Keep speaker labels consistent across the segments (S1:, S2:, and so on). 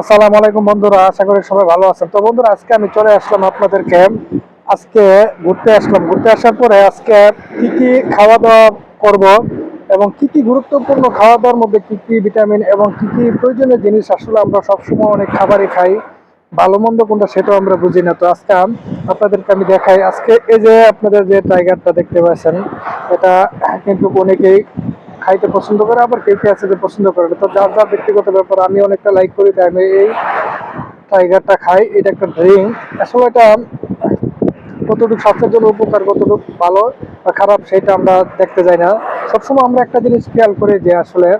S1: আসসালামু আলাইকুম বন্ধুরা, আশা করি সবাই ভালো আছেন। তো বন্ধুরা, আজকে আমি চলে আসলাম আপনাদেরকে আজকে ঘুরতে আসলাম। ঘুরতে আসার পরে আজকে কি কি খাওয়া দাওয়া করব এবং কি কি গুরুত্বপূর্ণ খাওয়া দাওয়ার মধ্যে কি কি ভিটামিন এবং কি কি প্রয়োজনীয় জিনিস আসলে আমরা সবসময় অনেক খাবারই খাই। ভালো মন্দ কোনটা সেটাও আমরা বুঝি না। তো আজকে আপনাদেরকে আমি দেখাই। আজকে এই যে আপনাদের যে টাইগারটা দেখতে পাচ্ছেন, এটা কিন্তু অনেকেই খাইতে পছন্দ করে, আবার কেউ কে আছে যে পছন্দ করে তো যার যার ব্যক্তিগত ব্যাপার, আমি অনেকটা লাইক করি, তাই আমি এই টাইগারটা খাই। এটা একটা ড্রিঙ্ক আসলে এটা কতটুকু স্বাস্থ্যের জন্য উপকার, কতটুকু ভালো বা খারাপ, সেটা আমরা দেখতে যাই না। সবসময় আমরা একটা জিনিস খেয়াল করি যে আসলে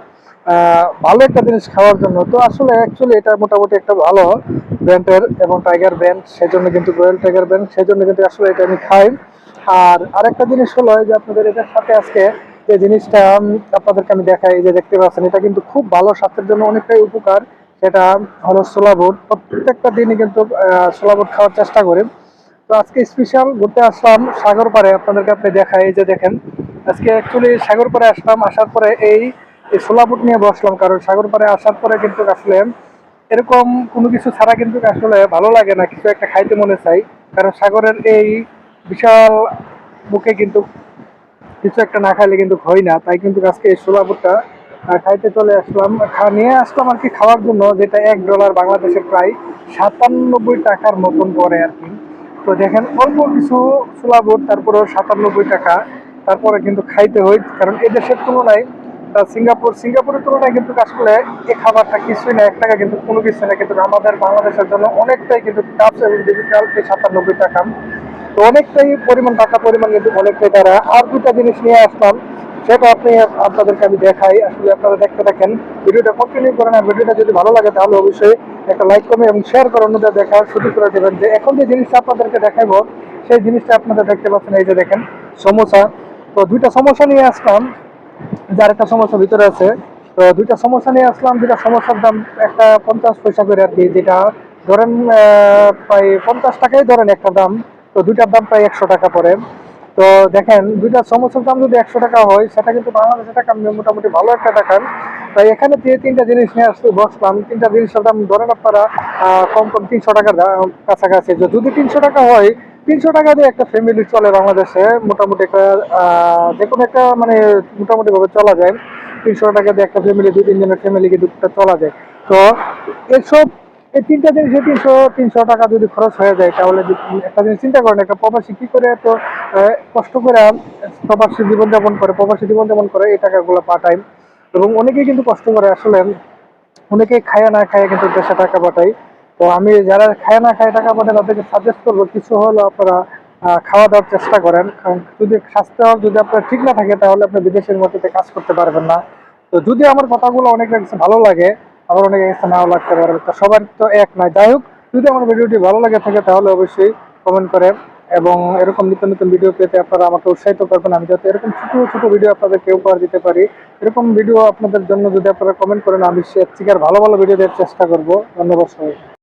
S1: ভালো একটা জিনিস খাওয়ার জন্য। তো আসলে অ্যাকচুয়ালি এটা মোটামুটি একটা ভালো ব্র্যান্ডের এবং টাইগার ব্র্যান্ড সেজন্য কিন্তু রয়্যাল টাইগার ব্র্যান্ড সেজন্য কিন্তু আসলে এটা আমি খাই। আর আরেকটা জিনিস হলো যে আপনাদের এটার সাথে আজকে যে জিনিসটা আপনাদেরকে আমি দেখাই যে দেখতে পাচ্ছেন, এটা কিন্তু খুব ভালো স্বাস্থ্যের জন্য অনেকটাই উপকার। সেটা হলো ছোলা বুট। প্রত্যেকটা দিনই কিন্তু ছোলা খাওয়ার চেষ্টা করি। তো আজকে স্পেশাল ঘুরতে আসলাম সাগর পাড়ে, আপনাদেরকে আপনি দেখাই যে দেখেন। আজকে অ্যাকচুয়ালি সাগর পাড়ে আসলাম, আসার পরে এই এই ছোলা নিয়ে বসলাম, কারণ সাগর পাড়ে আসার পরে কিন্তু আসলে এরকম কোনো কিছু ছাড়া কিন্তু আসলে ভালো লাগে না, কিছু একটা খাইতে মনে চাই। কারণ সাগরের এই বিশাল বুকে কিন্তু কিছু একটা না খাইলে কিন্তু হয় না। তাই কিন্তু আজকে এই বুটটা খাইতে চলে আসলাম। নিয়ে আসলাম আর কি খাওয়ার জন্য, যেটা এক ডলার বাংলাদেশের প্রায় সাতানব্বই টাকার মতন পড়ে আর কি। তো দেখেন, অল্প কিছু বুট তারপরেও সাতানব্বই টাকা। তারপরে কিন্তু খাইতে হয়, কারণ এই দেশের তুলনায় সিঙ্গাপুর, সিঙ্গাপুরের তুলনায় কিন্তু কাজ আসলে এই খাবারটা কিছুই না, এক টাকা কিন্তু কোনো কিছু না। কিন্তু আমাদের বাংলাদেশের জন্য অনেকটাই কিন্তু টাফ এবং ডিজিটাল এই সাতানব্বই টাকা। তো অনেকটাই পরিমাণ টাকা, পরিমাণ কিন্তু অনেকটাই তারা আর দুটা জিনিস নিয়ে আসলাম, সেটা আপনি, আপনাদেরকে আমি দেখাই। আসলে আপনারা দেখতে থাকেন, ভিডিওটা কন্টিনিউ করেন, আর ভিডিওটা যদি ভালো লাগে, তাহলে অবশ্যই একটা লাইক করবেন এবং শেয়ার করে অন্যদের দেখার সুযোগ করে দেবেন। যে এখন যে জিনিসটা আপনাদেরকে দেখাবো সেই জিনিসটা আপনারা দেখতে পাচ্ছেন, এই যে দেখেন, সমোসা। তো দুইটা সমস্যা নিয়ে আসলাম, যার একটা সমস্যা ভিতরে আছে। তো দুইটা সমস্যা নিয়ে আসলাম, দুইটা সমস্যার দাম একটা পঞ্চাশ পয়সা করে আর কি, যেটা ধরেন প্রায় পঞ্চাশ টাকাই ধরেন একটা দাম। তো দুইটার দাম প্রায় একশো টাকা পড়ে। তো দেখেন, দুইটা সমস্যার দাম যদি একশো টাকা হয়, সেটা কিন্তু বাংলাদেশের টাকা মোটামুটি ভালো একটা টাকার তাই এখানে যে তিনটা জিনিস নিয়ে আসতে বসলাম, তিনটা জিনিসের দাম ধরেন আপনারা কম কম তিনশো টাকার কাছাকাছি। যদি তিনশো টাকা হয়, তিনশো টাকা দিয়ে একটা ফ্যামিলি চলে বাংলাদেশে, মোটামুটি একটা যে কোনো একটা মানে মোটামুটিভাবে চলা যায়। তিনশো টাকা দিয়ে একটা ফ্যামিলি দুই তিনজনের ফ্যামিলি কিন্তু চলা যায়। তো এসব এই তিনটা জিনিসে তিনশো তিনশো টাকা যদি খরচ হয়ে যায়, তাহলে একটা জিনিস চিন্তা করেন, একটা প্রবাসী কি করে এত কষ্ট করে প্রবাসী জীবনযাপন করে, প্রবাসী জীবনযাপন করে এই টাকাগুলো পাঠায়? এবং অনেকেই কিন্তু কষ্ট করে আসলে, অনেকেই খায় না খায় কিন্তু দেশে টাকা পাঠায়। তো আমি যারা খায় না খায় টাকা পাঠায়, তাদেরকে সাজেস্ট করব, কিছু হলো আপনারা খাওয়া দাওয়ার চেষ্টা করেন। কারণ যদি স্বাস্থ্য যদি আপনার ঠিক না থাকে, তাহলে আপনি বিদেশের মধ্যে কাজ করতে পারবেন না। তো যদি আমার কথাগুলো অনেক ভালো লাগে আবার অনেক কাছে নাও লাগতে পারে। সবার তো এক নাই যাই হোক, যদি আমার ভিডিওটি ভালো লাগে থাকে, তাহলে অবশ্যই কমেন্ট করে এবং এরকম নিত্য নতুন ভিডিও পেতে আপনারা আমাকে উৎসাহিত করবেন। আমি যাতে এরকম ছোট ছোট ভিডিও আপনাদেরকে উপহার দিতে পারি। এরকম ভিডিও আপনাদের জন্য যদি আপনারা কমেন্ট করেন, আমি সে ভালো ভালো ভিডিও দেওয়ার চেষ্টা করব। ধন্যবাদ সবাই